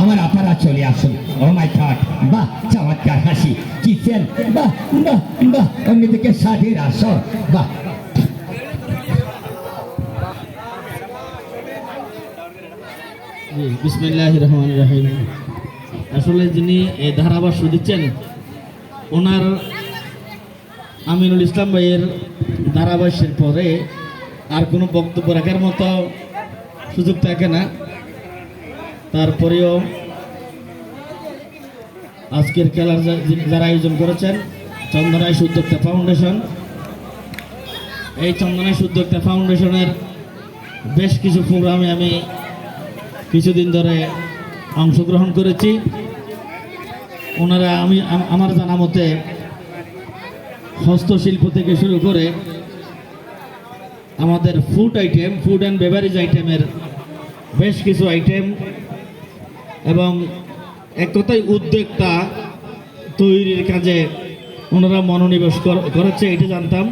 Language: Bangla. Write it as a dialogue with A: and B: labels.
A: আমার আপারা চলে আসুন। ও মাই গড বাহ, চমৎকার হাসি। বাহ বাহ বাহ, অন্যদিকে শাড়ির আসর। বাহ।
B: রহমান রাহিম। আসলে যিনি এই ধারাভাষ্য দিচ্ছেন, ওনার আমিনুল ইসলাম ভাইয়ের ধারাভাষ্যের পরে আর কোনো বক্তব্য রাখার মতো সুযোগ থাকে না। তারপরেও আজকের খেলার যারা আয়োজন করেছেন চন্দনাইশ উদ্যোক্তা ফাউন্ডেশন। এই চন্দনাইশ উদ্যোক্তা ফাউন্ডেশনের বেশ কিছু প্রোগ্রামে আমি কিছুদিন ধরে অংশগ্রহণ করেছি। ওনারা আমি আমার জানা মতে হস্তশিল্প থেকে শুরু করে আমাদের food item food and beverage আইটেমের বেশ কিছু আইটেম এবং এক কথায় উদ্যোক্তা তৈরির কাজে ওনারা মনোনিবেশ করেছে এটা জানতাম।